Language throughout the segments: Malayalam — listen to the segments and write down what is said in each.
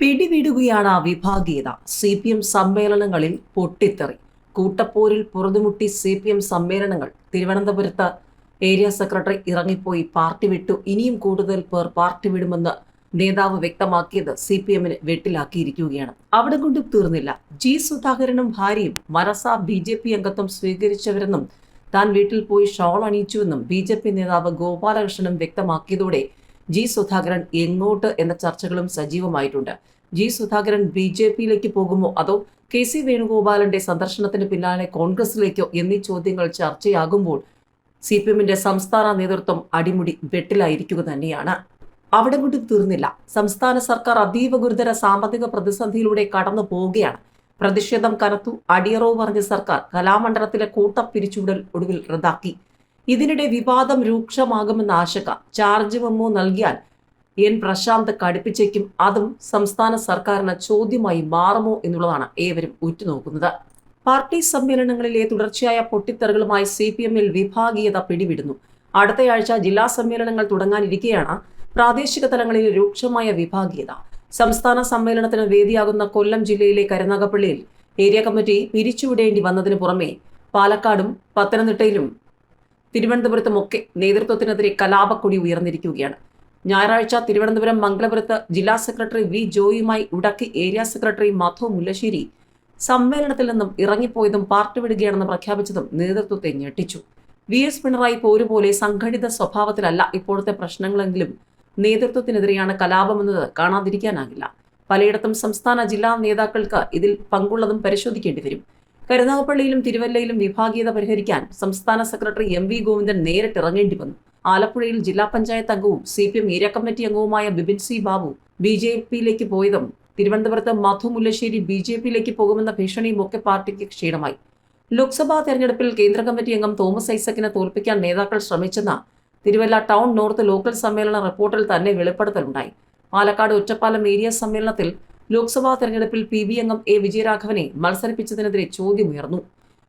പിടിവിടുകയാണ് വിഭാഗീയത. സി പി എം സമ്മേളനങ്ങളിൽ പൊട്ടിത്തെറി. കൂട്ടപ്പോരിൽ പുറതുമുട്ടി സി പി എം സമ്മേളനങ്ങൾ. തിരുവനന്തപുരത്ത് ഏരിയ സെക്രട്ടറി ഇറങ്ങിപ്പോയി പാർട്ടി വിട്ടു. ഇനിയും കൂടുതൽ പേർ പാർട്ടി വിടുമെന്ന് നേതാവ് വ്യക്തമാക്കിയത് സി പി എമ്മിന് വെട്ടിലാക്കിയിരിക്കുകയാണ്. അവിടെ കൊണ്ടും തീർന്നില്ല. ജി സുധാകരനും ഭാര്യയും മനസ ബി ജെ പി അംഗത്വം സ്വീകരിച്ചവരെന്നും താൻ വീട്ടിൽ പോയി ഷോൾ അണിയിച്ചുവെന്നും ബി ജെ പി നേതാവ് ഗോപാലകൃഷ്ണനും വ്യക്തമാക്കിയതോടെ ജി സുധാകരൻ എങ്ങോട്ട് എന്ന ചർച്ചകളും സജീവമായിട്ടുണ്ട്. ജി സുധാകരൻ ബി ജെ പിയിലേക്ക് പോകുമോ? അതോ കെ സി വേണുഗോപാലന്റെ സന്ദർശനത്തിന് പിന്നാലെ കോൺഗ്രസിലേക്കോ എന്നീ ചോദ്യങ്ങൾ ചർച്ചയാകുമ്പോൾ സി പി എമ്മിന്റെ സംസ്ഥാന നേതൃത്വം അടിമുടി വെട്ടിലായിരിക്കുക തന്നെയാണ്. അവിടെ കൊണ്ട് തീർന്നില്ല. സംസ്ഥാന സർക്കാർ അതീവ ഗുരുതര സാമ്പത്തിക പ്രതിസന്ധിയിലൂടെ കടന്നു പോവുകയാണ്. പ്രതിഷേധം കനത്തു അടിയറവ് പറഞ്ഞ സർക്കാർ കലാമണ്ഡലത്തിലെ കൂട്ടപ്പിരിച്ചുവിടൽ ഒടുവിൽ റദ്ദാക്കി. ഇതിനിടെ വിവാദം രൂക്ഷമാകുമെന്ന ആശങ്ക ചാർജ് മെമ്മോ നൽകിയാൽ എൻ പ്രശാന്ത് കടുപ്പിച്ചേക്കും. അതും സംസ്ഥാന സർക്കാരിന് ചോദ്യമായി മാറുമോ എന്നുള്ളതാണ് ഏവരും ഉറ്റുനോക്കുന്നത്. പാർട്ടി സമ്മേളനങ്ങളിലെ തുടർച്ചയായ പൊട്ടിത്തെറികളുമായി സി പി എമ്മിൽ വിഭാഗീയത പിടിവിടുന്നു. അടുത്തയാഴ്ച ജില്ലാ സമ്മേളനങ്ങൾ തുടങ്ങാനിരിക്കെയാണ് പ്രാദേശിക തലങ്ങളിൽ രൂക്ഷമായ വിഭാഗീയത. സംസ്ഥാന സമ്മേളനത്തിന് വേദിയാകുന്ന കൊല്ലം ജില്ലയിലെ കരുനാഗപ്പള്ളിയിൽ ഏരിയ കമ്മിറ്റി പിരിച്ചുവിടേണ്ടി വന്നതിന് പുറമെ പാലക്കാടും പത്തനംതിട്ടയിലും തിരുവനന്തപുരത്തുമൊക്കെ നേതൃത്വത്തിനെതിരെ കലാപക്കൊടി ഉയർന്നിരിക്കുകയാണ്. ഞായറാഴ്ച തിരുവനന്തപുരം മംഗലപുരത്ത് ജില്ലാ സെക്രട്ടറി വി ജോയിയുമായി ഉടക്കി ഏരിയ സെക്രട്ടറി മാധവ് മുല്ലശ്ശേരി സമ്മേളനത്തിൽ നിന്നും ഇറങ്ങിപ്പോയതും പാർട്ടി വിടുകയാണെന്ന് പ്രഖ്യാപിച്ചതും നേതൃത്വത്തെ ഞെട്ടിച്ചു. വി എസ് പിണറായി പോരുപോലെ സംഘടിത സ്വഭാവത്തിലല്ല ഇപ്പോഴത്തെ പ്രശ്നങ്ങളെങ്കിലും നേതൃത്വത്തിനെതിരെയാണ് കലാപമെന്നത് കാണാതിരിക്കാനാകില്ല. പലയിടത്തും സംസ്ഥാന ജില്ലാ നേതാക്കൾക്ക് ഇതിൽ പങ്കുള്ളതും പരിശോധിക്കേണ്ടി വരും. കരുനാഗപ്പള്ളിയിലും തിരുവല്ലയിലും വിഭാഗീയത പരിഹരിക്കാൻ സംസ്ഥാന സെക്രട്ടറി എം വി ഗോവിന്ദൻ നേരിട്ടിറങ്ങേണ്ടി വന്നു. ആലപ്പുഴയിൽ ജില്ലാ പഞ്ചായത്ത് അംഗവും C P M area committee അംഗവുമായ Bipin C Babu B J പിയിലേക്ക് പോയതും തിരുവനന്തപുരത്ത് മധു മുല്ലശ്ശേരി ബി ജെ പിയിലേക്ക് പോകുമെന്ന ഭീഷണിയും ഒക്കെ പാർട്ടിക്ക് ക്ഷീണമായി. ലോക്സഭാ തെരഞ്ഞെടുപ്പിൽ കേന്ദ്ര കമ്മിറ്റി അംഗം തോമസ് ഐസക്കിനെ തോൽപ്പിക്കാൻ നേതാക്കൾ ശ്രമിച്ചെന്ന തിരുവല്ല ടൗൺ നോർത്ത് ലോക്കൽ സമ്മേളന റിപ്പോർട്ടിൽ തന്നെ വെളിപ്പെടുത്തലുണ്ടായി. പാലക്കാട് ഒറ്റപ്പാലം ഏരിയ സമ്മേളനത്തിൽ ലോക്സഭാ തെരഞ്ഞെടുപ്പിൽ പി ബി അംഗം എ വിജയരാഘവനെ മത്സരിപ്പിച്ചതിനെതിരെ ചോദ്യമുയർന്നു.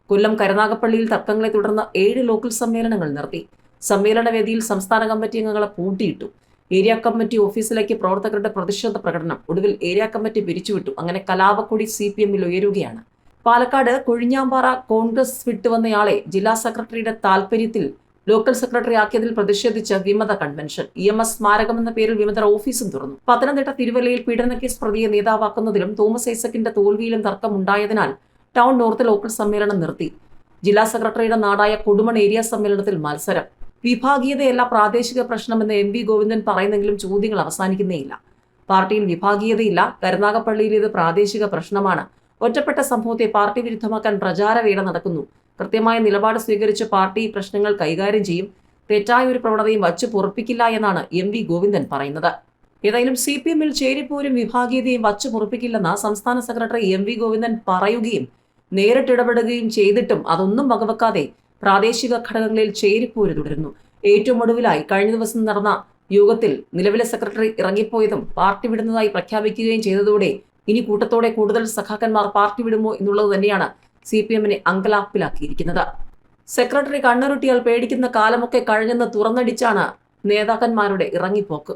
കൊല്ലം കരുനാഗപ്പള്ളിയിൽ തർക്കങ്ങളെ തുടർന്ന് ഏഴ് ലോക്കൽ സമ്മേളനങ്ങൾ നടത്തി. സമ്മേളനവേദിയിൽ സംസ്ഥാന കമ്മിറ്റി അംഗങ്ങളെ പൂട്ടിയിട്ടു. ഏരിയ കമ്മിറ്റി ഓഫീസിലേക്ക് പ്രവർത്തകരുടെ പ്രതിഷേധ പ്രകടനം ഒടുവിൽ ഏരിയ കമ്മിറ്റി പിരിച്ചുവിട്ടു. അങ്ങനെ കലാപക്കൊടി സി പി എമ്മിൽ ഉയരുകയാണ്. പാലക്കാട് കൊഴിഞ്ഞാമ്പാറ കോൺഗ്രസ് വിട്ടുവന്നയാളെ ജില്ലാ സെക്രട്ടറിയുടെ താൽപര്യത്തിൽ ലോക്കൽ സെക്രട്ടറി ആക്കിയതിൽ പ്രതിഷേധിച്ച് വിമത കൺവെൻഷൻ. ഇ എം എസ് സ്മാരകം എന്ന പേരിൽ വിമതർ ഓഫീസും തുറന്നു. പത്തനംതിട്ട തിരുവല്ലയിൽ പീഡന കേസ് പ്രതിയെ നേതാവാക്കുന്നതിലും തോമസ് ഐസക്കിന്റെ തോൽവിയിലും തർക്കമുണ്ടായതിനാൽ ടൗൺ നോർത്ത് ലോക്കൽ സമ്മേളനം നിർത്തി. ജില്ലാ സെക്രട്ടറിയുടെ നാടായ കൊടുമൺ ഏരിയ സമ്മേളനത്തിൽ മത്സരം. വിഭാഗീയതയല്ല പ്രാദേശിക പ്രശ്നമെന്ന് എം വി ഗോവിന്ദൻ പറയുന്നെങ്കിലും ചോദ്യങ്ങൾ അവസാനിക്കുന്നേയില്ല. പാർട്ടിയിൽ വിഭാഗീയതയില്ല. കരുനാഗപ്പള്ളിയിൽ ഇത് പ്രാദേശിക പ്രശ്നമാണ്. ഒറ്റപ്പെട്ട സംഭവത്തെ പാർട്ടി വിരുദ്ധമാക്കാൻ പ്രചാരവേല നടക്കുന്നു. കൃത്യമായ നിലപാട് സ്വീകരിച്ച് പാർട്ടി പ്രശ്നങ്ങൾ കൈകാര്യം ചെയ്യും. തെറ്റായ ഒരു പ്രവണതയും വച്ചു പൊറപ്പിക്കില്ല എന്നാണ് എം വി ഗോവിന്ദൻ പറയുന്നത്. ഏതായാലും സി പി എമ്മിൽ ചേരിപ്പോരും വിഭാഗീയതയും വച്ചു പൊറപ്പിക്കില്ലെന്ന് സംസ്ഥാന സെക്രട്ടറി എം വി ഗോവിന്ദൻ പറയുകയും നേരിട്ടിടപെടുകയും ചെയ്തിട്ടും അതൊന്നും വകവെക്കാതെ പ്രാദേശിക ഘടകങ്ങളിൽ ചേരിപ്പോര് തുടരുന്നു. ഏറ്റവും ഒടുവിലായി കഴിഞ്ഞ ദിവസം നടന്ന യോഗത്തിൽ നിലവിലെ സെക്രട്ടറി ഇറങ്ങിപ്പോയതും പാർട്ടി വിടുന്നതായി പ്രഖ്യാപിക്കുകയും ചെയ്തതോടെ ഇനി കൂട്ടത്തോടെ കൂടുതൽ സഖാക്കന്മാർ പാർട്ടി വിടുമോ എന്നുള്ളത് തന്നെയാണ് സി പി എമ്മിനെ അങ്കലാപ്പിലാക്കിയിരിക്കുന്നത്. സെക്രട്ടറി കണ്ണുരുട്ടിയാൽ പേടിക്കുന്ന കാലമൊക്കെ കഴിഞ്ഞെന്ന് തുറന്നടിച്ചാണ് നേതാക്കന്മാരുടെ ഇറങ്ങിപ്പോക്ക്.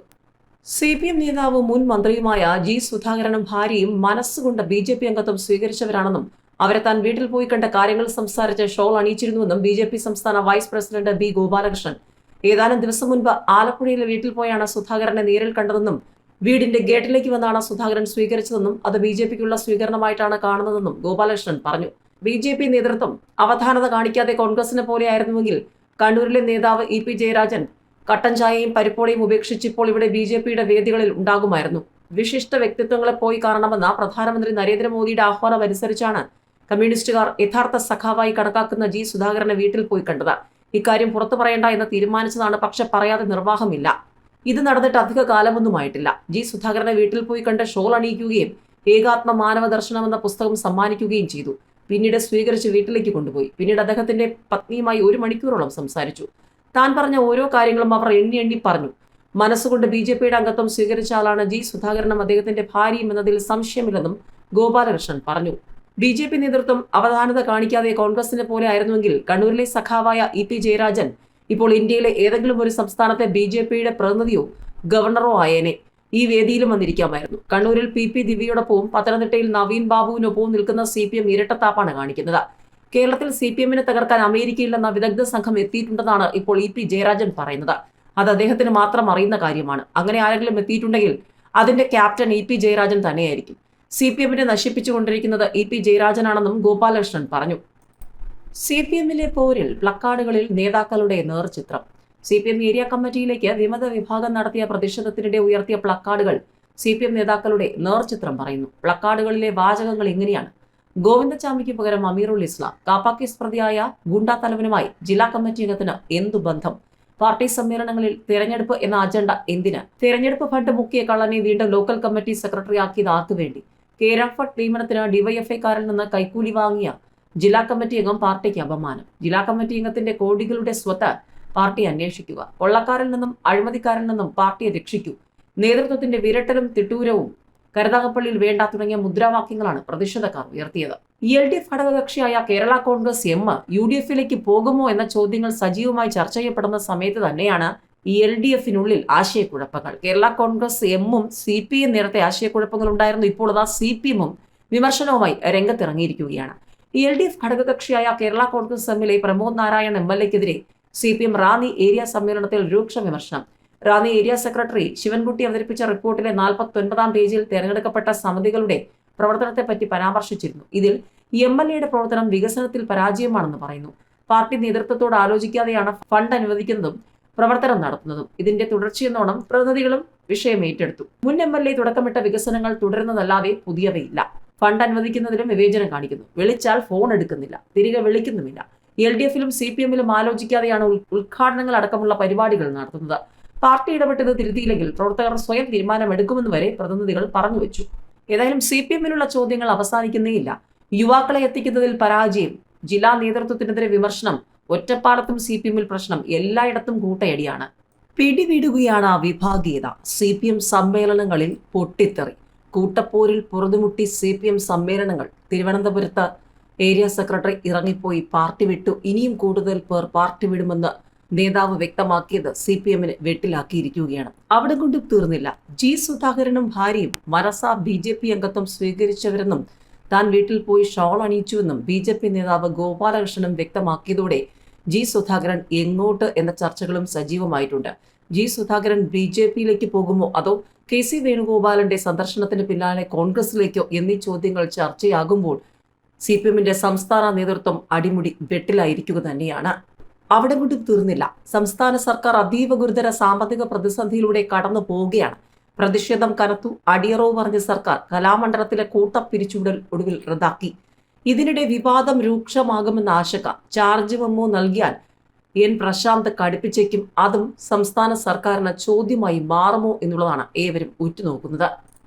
സി പി എം നേതാവ് മുൻ മന്ത്രിയുമായ ജി സുധാകരനും ഭാര്യയും മനസ്സുകൊണ്ട് ബി ജെ പി അംഗത്വം സ്വീകരിച്ചവരാണെന്നും അവരെ താൻ വീട്ടിൽ പോയി കണ്ട കാര്യങ്ങൾ സംസാരിച്ച് ഷോൾ അണിയിച്ചിരുന്നുവെന്നും ബി ജെ പി സംസ്ഥാന വൈസ് പ്രസിഡന്റ് ബി ഗോപാലകൃഷ്ണൻ. ഏതാനും ദിവസം മുൻപ് ആലപ്പുഴയിലെ വീട്ടിൽ പോയാണ് സുധാകരനെ നേരിൽ കണ്ടതെന്നും വീടിന്റെ ഗേറ്റിലേക്ക് വന്നാണ് സുധാകരൻ സ്വീകരിച്ചതെന്നും അത് ബി ജെ പിക്കുള്ള സ്വീകരണമായിട്ടാണ് കാണുന്നതെന്നും ഗോപാലകൃഷ്ണൻ പറഞ്ഞു. ബി ജെ പി നേതൃത്വം അവധാനത കാണിക്കാതെ കോൺഗ്രസിനെ പോലെയായിരുന്നുവെങ്കിൽ കണ്ണൂരിലെ നേതാവ് ഇ പി ജയരാജൻ കട്ടൻ ചായയും പരിപ്പോടെയും ഉപേക്ഷിച്ച് ഇപ്പോൾ ഇവിടെ ബി ജെ പിയുടെ വേദികളിൽ ഉണ്ടാകുമായിരുന്നു. വിശിഷ്ട വ്യക്തിത്വങ്ങളെ പോയി കാണണമെന്ന പ്രധാനമന്ത്രി നരേന്ദ്രമോദിയുടെ ആഹ്വാനം അനുസരിച്ചാണ് കമ്മ്യൂണിസ്റ്റുകാർ യഥാർത്ഥ സഖാവായി കണക്കാക്കുന്ന ജി സുധാകരനെ വീട്ടിൽ പോയി കണ്ടത്. ഇക്കാര്യം പുറത്തു പറയേണ്ട എന്ന് തീരുമാനിച്ചതാണ് പക്ഷെ പറയാതെ നിർവാഹമില്ല. ഇത് നടന്നിട്ട് അധിക കാലമൊന്നുമായിട്ടില്ല ജി സുധാകരനെ വീട്ടിൽ പോയി കണ്ട് ഷോൾ അണിയിക്കുകയും ഏകാത്മ മാനവ ദർശനം എന്ന പുസ്തകം സമ്മാനിക്കുകയും ചെയ്തു. പിന്നീട് സ്വീകരിച്ച് വീട്ടിലേക്ക് കൊണ്ടുപോയി. പിന്നീട് അദ്ദേഹത്തിന്റെ പത്നിയുമായി ഒരു മണിക്കൂറോളം സംസാരിച്ചു. താൻ പറഞ്ഞ ഓരോ കാര്യങ്ങളും അവർ എണ്ണി എണ്ണി പറഞ്ഞു. മനസ്സുകൊണ്ട് ബി ജെ പിയുടെ അംഗത്വം സ്വീകരിച്ച ആളാണ് ജി സുധാകരനും അദ്ദേഹത്തിന്റെ ഭാര്യയും എന്നതിൽ സംശയമില്ലെന്നും ഗോപാലകൃഷ്ണൻ പറഞ്ഞു. ബി ജെ പി നേതൃത്വം അവധാനത കാണിക്കാതെ കോൺഗ്രസിനെ പോലെ ആയിരുന്നുവെങ്കിൽ കണ്ണൂരിലെ സഖാവായ ഇ പി ജയരാജൻ ഇപ്പോൾ ഇന്ത്യയിലെ ഏതെങ്കിലും ഒരു സംസ്ഥാനത്തെ ബി ജെ പിയുടെ പ്രതിനിധിയോ ഗവർണറോ ആയേനെ. ഈ വേദിയിലും വന്നിരിക്കാമായിരുന്നു. കണ്ണൂരിൽ പി പി ദിവ്യയോടൊപ്പവും പത്തനംതിട്ടയിൽ നവീൻ ബാബുവിനൊപ്പവും നിൽക്കുന്ന സി പി എം ഇരട്ടത്താപ്പാണ് കാണിക്കുന്നത്. കേരളത്തിൽ സി പി എമ്മിനെ തകർക്കാൻ അമേരിക്കയിലെന്ന വിദഗ്ധ സംഘം എത്തിയിട്ടുണ്ടെന്നാണ് ഇപ്പോൾ ഇ പി ജയരാജൻ പറയുന്നത്. അത് അദ്ദേഹത്തിന് മാത്രം അറിയുന്ന കാര്യമാണ്. അങ്ങനെ ആരെങ്കിലും എത്തിയിട്ടുണ്ടെങ്കിൽ അതിന്റെ ക്യാപ്റ്റൻ ഇ പി ജയരാജൻ തന്നെയായിരിക്കും. സി പി എമ്മിനെ നശിപ്പിച്ചുകൊണ്ടിരിക്കുന്നത് ഇ പി ജയരാജനാണെന്നും ഗോപാലകൃഷ്ണൻ പറഞ്ഞു. സി പി എമ്മിലെ പോരിൽ പ്ലക്കാർഡുകളിൽ നേതാക്കളുടെ നേർചിത്രം. സി പി എം ഏരിയ കമ്മിറ്റിയിലേക്ക് വിമത വിഭാഗം നടത്തിയ പ്രതിഷേധത്തിനിടെ ഉയർത്തിയ പ്ലക്കാർഡുകൾ. സി പി എം നേതാക്കളുടെ നേർചിത്രം പറയുന്നു. പ്ലക്കാർഡുകളിലെ വാചകങ്ങൾ ഇങ്ങനെയാണ് ഗോവിന്ദചാമിക്ക് പകരം അമീറുൽ ഇസ്ലാം കാപ്പാക്കീസ് പ്രതിയായ ഗുണ്ടാ തലവനുമായി ജില്ലാ കമ്മിറ്റി അംഗത്തിന് എന്തു ബന്ധം? പാർട്ടി സമ്മേളനങ്ങളിൽ തിരഞ്ഞെടുപ്പ് എന്ന അജണ്ട എന്തിന്? തിരഞ്ഞെടുപ്പ് ഫണ്ട് മുക്കിയ കള്ളനെ വീണ്ടും ലോക്കൽ കമ്മിറ്റി സെക്രട്ടറി ആക്കിയത് ആർക്കു വേണ്ടി? കേരാഫട്ട് നിയമനത്തിന് ഡിവൈഎഫ്ഐക്കാരിൽ നിന്ന് കൈക്കൂലി വാങ്ങിയ ജില്ലാ കമ്മിറ്റി അംഗം പാർട്ടിക്ക് അപമാനം. ജില്ലാ കമ്മിറ്റി അംഗത്തിന്റെ കോടികളുടെ സ്വത്ത് പാർട്ടി അന്വേഷിക്കുക. കൊള്ളക്കാരിൽ നിന്നും അഴിമതിക്കാരിൽ നിന്നും പാർട്ടിയെ രക്ഷിക്കൂ. നേതൃത്വത്തിന്റെ വിരട്ടലും തിട്ടൂരവും കരുതാകപ്പള്ളിയിൽ വേണ്ട തുടങ്ങിയ മുദ്രാവാക്യങ്ങളാണ് പ്രതിഷേധക്കാർ ഉയർത്തിയത്. L D F ഘടകകക്ഷിയായ Kerala Congress M U D എഫിലേക്ക് പോകുമോ എന്ന ചോദ്യങ്ങൾ സജീവമായി ചർച്ച ചെയ്യപ്പെടുന്ന സമയത്ത് തന്നെയാണ് എൽ ഡി എഫിനുള്ളിൽ ആശയക്കുഴപ്പങ്ങൾ. കേരള കോൺഗ്രസ് എമ്മും സി പി എം നേരത്തെ ആശയക്കുഴപ്പങ്ങൾ ഉണ്ടായിരുന്നു. ഇപ്പോൾ അതാ സി പി എമ്മും വിമർശനവുമായി രംഗത്തിറങ്ങിയിരിക്കുകയാണ്. എൽ ഡി എഫ് ഘടകകക്ഷിയായ കേരള കോൺഗ്രസ് എമ്മിലെ Pramod Narayan M L എക്കെതിരെ C P M Ranni area സമ്മേളനത്തിൽ രൂക്ഷ വിമർശനം. റാന്നി ഏരിയ സെക്രട്ടറി ശിവൻകുട്ടി അവതരിപ്പിച്ച റിപ്പോർട്ടിലെ നാൽപ്പത്തി ഒൻപതാം പേജിൽ തെരഞ്ഞെടുക്കപ്പെട്ട സമിതികളുടെ പ്രവർത്തനത്തെപ്പറ്റി പരാമർശിച്ചിരുന്നു. ഇതിൽ എം എൽ എയുടെ പ്രവർത്തനം വികസനത്തിൽ പരാജയമാണെന്ന് പറയുന്നു. പാർട്ടി നേതൃത്വത്തോട് ആലോചിക്കാതെയാണ് ഫണ്ട് അനുവദിക്കുന്നതും പ്രവർത്തനം നടത്തുന്നതും. ഇതിന്റെ തുടർച്ചയെന്നോണം പ്രതിനിധികളും വിഷയം ഏറ്റെടുത്തു. മുൻ എം എൽ എ തുടക്കമിട്ട വികസനങ്ങൾ തുടരുന്നതല്ലാതെ പുതിയവയില്ല. ഫണ്ട് അനുവദിക്കുന്നതിലും വിവേചനം കാണിക്കുന്നു. വിളിച്ചാൽ ഫോൺ എടുക്കുന്നില്ല. തിരികെ വിളിക്കുന്നുമില്ല. എൽ ഡി എഫിലും സി പി എമ്മിലും ആലോചിക്കാതെയാണ് ഉദ്ഘാടനങ്ങൾ അടക്കമുള്ള പരിപാടികൾ നടത്തുന്നത്. പാർട്ടി ഇടപെട്ടത് തിരുത്തിയില്ലെങ്കിൽ പ്രവർത്തകർ സ്വയം തീരുമാനമെടുക്കുമെന്ന് വരെ പ്രതിനിധികൾ പറഞ്ഞു വെച്ചു ഏതായാലും സി പി എമ്മിനുള്ള ചോദ്യങ്ങൾ അവസാനിക്കുന്നേയില്ല. യുവാക്കളെ എത്തിക്കുന്നതിൽ പരാജയം ജില്ലാ നേതൃത്വത്തിനെതിരെ വിമർശനം ഒറ്റപ്പാലത്തും സി പി എമ്മിൽ പ്രശ്നം എല്ലായിടത്തും കൂട്ടയടിയാണ്. പിടിവിടുകയാണ് വിഭാഗീയത. സി പി എം സമ്മേളനങ്ങളിൽ പൊട്ടിത്തെറി. കൂട്ടപ്പോരിൽ പുറതുമുട്ടി സി പി എം സമ്മേളനങ്ങൾ. തിരുവനന്തപുരത്ത് ഏരിയ സെക്രട്ടറി ഇറങ്ങിപ്പോയി. പാർട്ടി വിട്ടു. ഇനിയും കൂടുതൽ പേർ പാർട്ടി വിടുമെന്ന് നേതാവ് വ്യക്തമാക്കിയത് സി പി എമ്മിന് വെട്ടിലാക്കിയിരിക്കുകയാണ്. അവിടെ കൊണ്ടും തീർന്നില്ല. ജി സുധാകരനും ഭാര്യയും മനസ ബി ജെ പി അംഗത്വം സ്വീകരിച്ചവരെന്നും താൻ വീട്ടിൽ പോയി ഷോൾ അണിയിച്ചുവെന്നും ബി ജെ പി നേതാവ് ഗോപാലകൃഷ്ണനും വ്യക്തമാക്കിയതോടെ ജി സുധാകരൻ എങ്ങോട്ട് എന്ന ചർച്ചകളും സജീവമായിട്ടുണ്ട്. ജി സുധാകരൻ ബി ജെ പിയിലേക്ക് പോകുമോ? അതോ കെ സി വേണുഗോപാലന്റെ സന്ദർശനത്തിന് പിന്നാലെ കോൺഗ്രസിലേക്കോ? എന്നീ ചോദ്യങ്ങൾ ചർച്ചയാകുമ്പോൾ സി പി എമ്മിന്റെ സംസ്ഥാന നേതൃത്വം അടിമുടി വെട്ടിലായിരിക്കുക തന്നെയാണ്. അവിടെ കൊണ്ടും തീർന്നില്ല. സംസ്ഥാന സർക്കാർ അതീവ ഗുരുതര സാമ്പത്തിക പ്രതിസന്ധിയിലൂടെ കടന്നു പോവുകയാണ്. പ്രതിഷേധം കനത്തു. അടിയറവ് പറഞ്ഞ സർക്കാർ കലാമണ്ഡലത്തിലെ കൂട്ട പിരിച്ചുവിടൽ ഒടുവിൽ റദ്ദാക്കി. ഇതിനിടെ വിവാദം രൂക്ഷമാകുമെന്ന ആശങ്ക ചാർജ് മെമ്മോ നൽകിയാൽ എൻ പ്രശാന്ത് കടുപ്പിച്ചേക്കും. അതും സംസ്ഥാന സർക്കാരിന് ചോദ്യമായി മാറുമോ എന്നുള്ളതാണ് ഏവരും ഉറ്റുനോക്കുന്നത്.